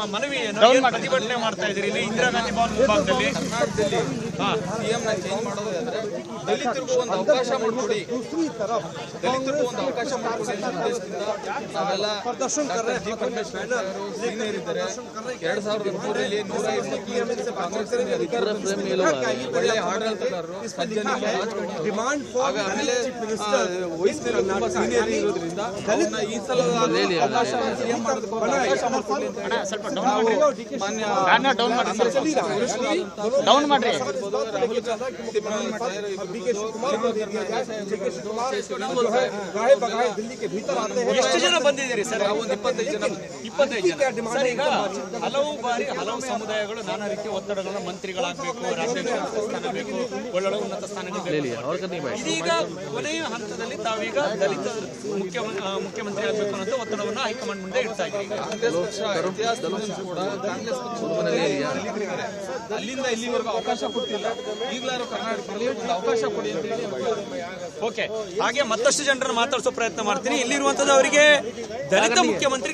ನಿಮ್ಮ ಮನವಿ ಏನು ಏನ್ ಪ್ರತಿಭಟನೆ ಮಾಡ್ತಾ ಇದ್ದೀರಿ ಇಲ್ಲಿ ಇಂದಿರಾ ಗಾಂಧಿ ಭವನ್ ಮುಂಭಾಗದಲ್ಲಿ ಕರ್ನಾಟಕದಲ್ಲಿ ಸಿಎಂ ನ ಚೇಂಜ್ ಮಾಡೋದು ಅಂದ್ರೆ ದಲಿತರಿಗೂ ಒಂದು ಅವಕಾಶ ಮಾಡಿಕೊಡಿ ದಲಿತರಿಗೂ ಒಂದು ಅವಕಾಶ ಮಾಡಿಕೊಡಿ ಅನ್ನೋ ಉದ್ದೇಶದಿಂದ ನಾವೆಲ್ಲ ಡಾಕ್ಟರ್ ಜಿ ಪರಮೇಶ್ವರ್ ಅವರು ಸೀನಿಯರ್ ಇದ್ದಾರೆ ಎರಡ್ ಸಾವಿರದ ಮೂರರಲ್ಲಿ ನೂರ ಐವತ್ತು ಕಾಂಗ್ರೆಸ್ ಅಧಿಕಾರ ಒಳ್ಳೆ ಆಡಳಿತಗಾರರು ಡಿಮಾಂಡ್ ಆಗ ಆಮೇಲೆ ವಯಸ್ಸಿನಲ್ಲಿ ತುಂಬಾ ಸೀನಿಯರ್ ಇರೋದ್ರಿಂದ ಅವ್ರನ್ನ ಈ ಸಲ ಅವಕಾಶ ಸಿಎಂ ಮಾಡೋದಕ್ಕೆ ಒಂದು ಅವಕಾಶ ಮಾಡಿಕೊಡಿ ಅಂತ ಡೌನ್ ಮಾಡ್ರಿ ಎಷ್ಟು ಜನ ಬಂದಿದ್ದೀರಿ ಸರ್ ಒಂದು ಇಪ್ಪತ್ತೈದು ಜನ ಇಪ್ಪತ್ತೈದು ಜನ ಸರ್ ಈಗ ಹಲವು ಬಾರಿ ಹಲವು ಸಮುದಾಯಗಳು ನಾನಾ ರೀತಿಯ ಒತ್ತಡಗಳನ್ನ ಮಂತ್ರಿಗಳಾಗಬೇಕು ರಾಜ್ಯ ಸ್ಥಾನ ಬೇಕು ಒಳ್ಳೊಳ್ಳೆ ಉನ್ನತ ಸ್ಥಾನಗಳಿಗೆ ಇದೀಗ ಕೊನೆಯ ಹಂತದಲ್ಲಿ ತಾವೀಗ ದಲಿತ ಮುಖ್ಯಮಂತ್ರಿ ಆಗಬೇಕು ಅನ್ನೋ ಒತ್ತಡವನ್ನು ಹೈಕಮಾಂಡ್ ಮುಂದೆ ಇಡ್ತಾ ಇದ್ದೀವಿ ಕೂಡ ಕಾಂಗ್ರೆಸ್ ಅಲ್ಲಿಂದ ಇಲ್ಲಿವರೆಗೂ ಅವಕಾಶ ಕೊಡ್ತಿಲ್ಲ ಈಗಲಾರು ಕರ್ನಾಟಕದಲ್ಲಿ ಅವಕಾಶ ಕೊಡಿ ಅಂತ ಹೇಳಿ ಓಕೆ ಹಾಗೆ ಮತ್ತಷ್ಟು ಜನರನ್ನು ಮಾತಾಡಿಸೋ ಪ್ರಯತ್ನ ಮಾಡ್ತೀನಿ. ಇಲ್ಲಿರುವಂತದ್ದು ಅವರಿಗೆ ದಲಿತ ಮುಖ್ಯಮಂತ್ರಿ